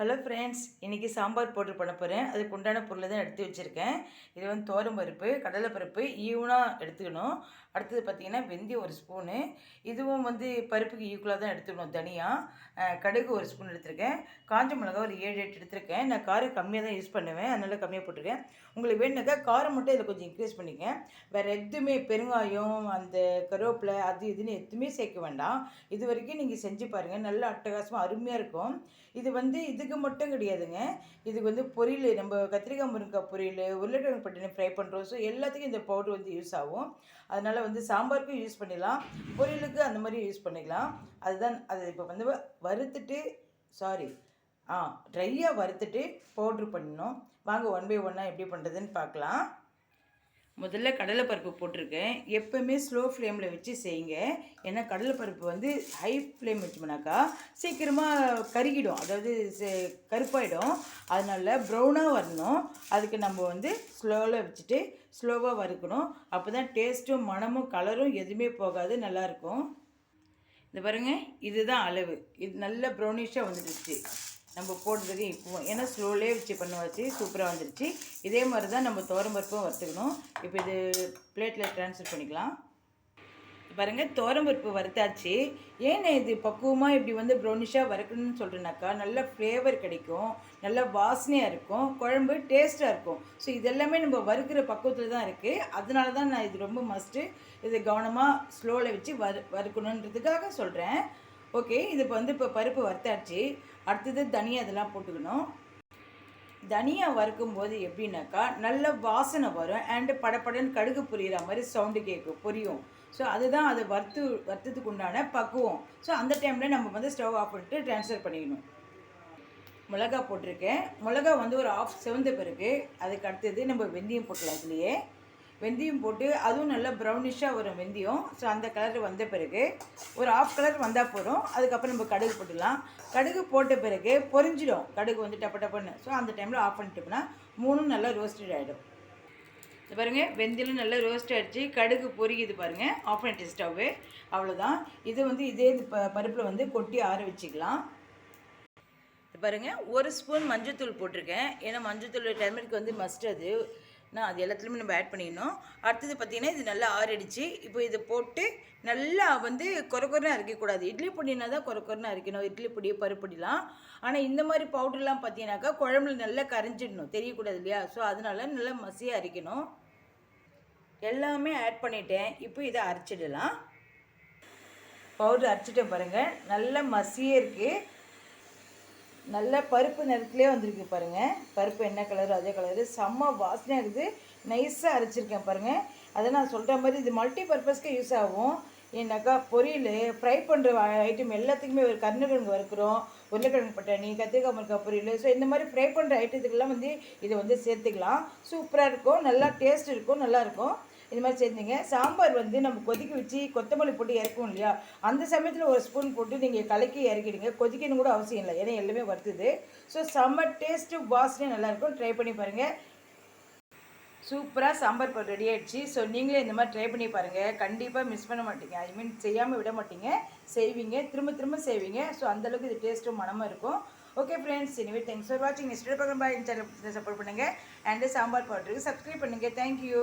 Hello friends இன்றைக்கி சாம்பார் போட்டு பண்ண போகிறேன் அதுக்கு உண்டான பொருளை தான் எடுத்து வச்சுருக்கேன். இது வந்து தோரம் பருப்பு கடலை பருப்பு ஈவனாக எடுத்துக்கணும். அடுத்தது பார்த்திங்கன்னா வெந்தயம் ஒரு ஸ்பூனு இதுவும் வந்து பருப்புக்கு ஈக்குவலாக தான் எடுத்துக்கணும் தனியாக கடுகு ஒரு ஸ்பூன் எடுத்திருக்கேன். காஞ்ச மிளகா ஒரு ஏழு எட்டு எடுத்திருக்கேன். நான் காரம் கம்மியாக தான் யூஸ் பண்ணுவேன். அதனால் கம்மியாக போட்டிருக்கேன். உங்களுக்கு வேணுனாக்கா காரம் மட்டும் இதில் கொஞ்சம் இன்க்ரீஸ் பண்ணிக்க வேறு எதுவுமே பெருங்காயம் அந்த கருவேப்பிலை அது இதுன்னு எதுவுமே சேர்க்க வேண்டாம். இது வரைக்கும் நீங்கள் செஞ்சு பாருங்கள் நல்லா அட்டகாசமாக அருமையாக இருக்கும். இது வந்து இது இதுக்கு மட்டும் கிடையாதுங்க. இதுக்கு வந்து பொரியல் நம்ம கத்திரிக்காய் முருங்கைக்காய் பொரியல் உருளைக்கிழங்கு பட்டினி ஃப்ரை பண்ணுறோம் ஸோ எல்லாத்துக்கும் இந்த பவுடர் வந்து யூஸ் ஆகும். அதனால் வந்து சாம்பாருக்கும் யூஸ் பண்ணிடலாம். பொரியலுக்கு அந்த மாதிரி யூஸ் பண்ணிக்கலாம். அதுதான் அது இப்போ வந்து வறுத்துட்டு சாரி ஆ ட்ரையாக வறுத்துட்டு பவுட்ரு பண்ணணும் வாங்க ஒன் பை ஒன்னாக எப்படி பண்ணுறதுன்னு பார்க்கலாம். முதல்ல கடலைப்பருப்பு போட்டிருக்கேன். எப்போவுமே ஸ்லோ ஃப்ளேமில் வச்சு செய்யுங்க. ஏன்னா கடலைப்பருப்பு வந்து ஹை ஃப்ளேம் வச்சோம்னாக்கா சீக்கிரமாக கருகிடும். அதாவது செ- கருப்பாயிடும். அதனால ப்ரௌனாக வரணும். அதுக்கு நம்ம வந்து ஸ்லோவில் வச்சுட்டு ஸ்லோவாக வறுக்கணும். அப்போ தான் டேஸ்ட்டும் மணமும் கலரும் எதுவுமே போகாது. நல்லாயிருக்கும். இந்த பாருங்கள் இதுதான் அளவு. இது நல்ல ப்ரௌனிஷாக வந்துடுச்சு. நம்ம போடுறதுக்கு இப்போ ஏன்னா ஸ்லோலே வச்சு பண்ண வச்சு சூப்பராக வந்துடுச்சு இதே மாதிரி தான் நம்ம பருப்பும் வறுத்துக்கணும். இப்போ இது பிளேட்டில் ட்ரான்ஸ்ஃபர் பண்ணிக்கலாம். பாருங்கள் பருப்பு வறுத்தாச்சு. ஏன் இது பக்குவமாக இப்படி வந்து ப்ரௌனிஷாக வறுக்கணும்னு சொல்கிறேனாக்கா நல்ல ஃப்ளேவர் கிடைக்கும். நல்ல வாசனையாக இருக்கும். குழம்பு டேஸ்ட்டாக இருக்கும். ஸோ இதெல்லாமே நம்ம வறுக்கிற பக்குவத்தில் தான் இருக்குது அதனால தான் நான் இது ரொம்ப மஸ்ட்டு இது கவனமாக ஸ்லோவில் வச்சு வறு வறுக்கணுன்றதுக்காக சொல்கிறேன் ஓகே இது இப்போ வந்து இப்போ பருப்பு வறுத்தாச்சு. அடுத்தது தனியாக இதெல்லாம் போட்டுக்கணும். தனியாக வறுக்கும் போது எப்படின்னாக்கா நல்ல வாசனை வரும் அண்டு படபடன்னு கடுகு புரியிற மாதிரி சவுண்டு கேட்கும் புரியும். ஸோ அதுதான் அது வறுத்து வறுத்ததுக்கு உண்டான பக்குவம். ஸோ அந்த டைமில் நம்ம வந்து ஸ்டவ் ஆஃப் பண்ணிட்டு ட்ரான்ஸ்ஃபர் பண்ணிக்கணும். மிளகா போட்டிருக்கேன். மிளகா வந்து ஒரு ஆஃப் செவந்த பிறகு அதுக்கு அடுத்தது நம்ம வெந்தயம் போட்டலாம் இதுலேயே. வெந்தயம் போட்டு அதுவும் நல்லா ப்ரௌனிஷாக வரும் வெந்தயம். ஸோ அந்த கலர் வந்த பிறகு ஒரு ஆஃப் கலர் வந்தால் போதும். அதுக்கப்புறம் நம்ம கடுகு போட்டுடலாம். கடுகு போட்ட பிறகு பொரிஞ்சிடும். கடுகு வந்து டப்ப டப்பன்னு. ஸோ அந்த டைமில் ஆஃப் பண்ணிட்டோம்னா மூணும் நல்லா ரோஸ்டட் ஆகிடும் இது பாருங்கள் வெந்தயம் நல்லா ரோஸ்ட் ஆகிடுச்சு கடுகு பொரிக்குது பாருங்கள் ஆஃப் பண்ணிட்டு ஸ்டவ்வு அவ்வளோதான் இது வந்து இதே ப பருப்பில் வந்து கொட்டி ஆற வச்சுக்கலாம். பாருங்கள் பாருங்க ஒரு ஸ்பூன் மஞ்சத்தூள் போட்டிருக்கேன். ஏன்னா மஞ்சத்தூள் டர்மரிக் வந்து மஸ்ட் அது. நான் அது எல்லாத்துலேயுமே நம்ம ஆட் பண்ணிடணும். அடுத்தது பார்த்தீங்கன்னா இது நல்லா ஆறிடுச்சு. இப்போ இதை போட்டு நல்லா வந்து கொர கொரன்னு அரைக்கக்கூடாது. இட்லி பொடினா தான் கொர அரைக்கணும். இட்லி பொடி பருப்பொடிலாம் ஆனால் இந்த மாதிரி பவுடர்லாம் பார்த்தீங்கன்னாக்கா குழம்புல நல்லா கரைஞ்சிடணும். தெரியக்கூடாது இல்லையா? ஸோ அதனால நல்லா மசியாக அரைக்கணும். எல்லாமே ஆட் பண்ணிட்டேன். இப்போ இதை அரைச்சிடலாம். பவுடர் அரைச்சிட்டேன் பாருங்கள் நல்லா மசியே இருக்குது நல்ல பருப்பு நிறத்துலேயே வந்திருக்கு பாருங்கள் பருப்பு என்ன கலரு அதே கலரு செம்ம வாசனையாக இருக்குது. நைஸாக அரைச்சிருக்கேன் பாருங்கள் அதை நான் சொல்கிற மாதிரி இது மல்டி பர்பஸ்க்கு யூஸ் ஆகும். ஏன்னாக்கா பொரியல் ஃப்ரை பண்ணுற ஐட்டம் எல்லாத்துக்குமே ஒரு கருணக்கிழங்கு வறுக்கிறோம் உருளைக்கிழங்கு பட்டாணி கத்திரிக்காய் முருங்காய் பொரியல். ஸோ இந்த மாதிரி ஃப்ரை பண்ணுற ஐட்டத்துக்கெல்லாம் வந்து இதை வந்து சேர்த்துக்கலாம். சூப்பராக இருக்கும். நல்லா டேஸ்ட் இருக்கும். நல்லாயிருக்கும் இது மாதிரி சேர்த்துங்க சாம்பார் வந்து நம்ம கொதிக்க வச்சு கொத்தமல்லி போட்டு இறக்குவோம் இல்லையா? அந்த சமயத்தில் ஒரு ஸ்பூன் போட்டு நீங்கள் கலக்கி இறக்கிடுங்க. கொதிக்கணும் கூட அவசியம் இல்லை. ஏன்னா எல்லாமே வருது ஸோ செம்ம டேஸ்ட்டு வாசனையும் நல்லாயிருக்கும் ட்ரை பண்ணி பாருங்கள் சூப்பராக சாம்பார் பவுடர் ரெடி ஆகிடுச்சு ஸோ நீங்களே இந்த மாதிரி ட்ரை பண்ணி பாருங்கள் கண்டிப்பாக மிஸ் பண்ண மாட்டீங்க. ஐ மீன் செய்யாமல் விட மாட்டீங்க. செய்வீங்க. திரும்ப திரும்ப செய்வீங்க. ஸோ அந்தளவுக்கு இது டேஸ்ட்டும் மனமாக இருக்கும். ஓகே ஃப்ரெண்ட்ஸ் எனவே தேங்க்ஸ் ஃபார் வாட்சிங் நெக்ஸ்ட் பார்க்க பாய் சேனல் சப்போர்ட் பண்ணுங்கள் அண்டு சாம்பார் பவுடருக்கு சப்ஸ்கிரைப் பண்ணுங்கள் தேங்க்யூ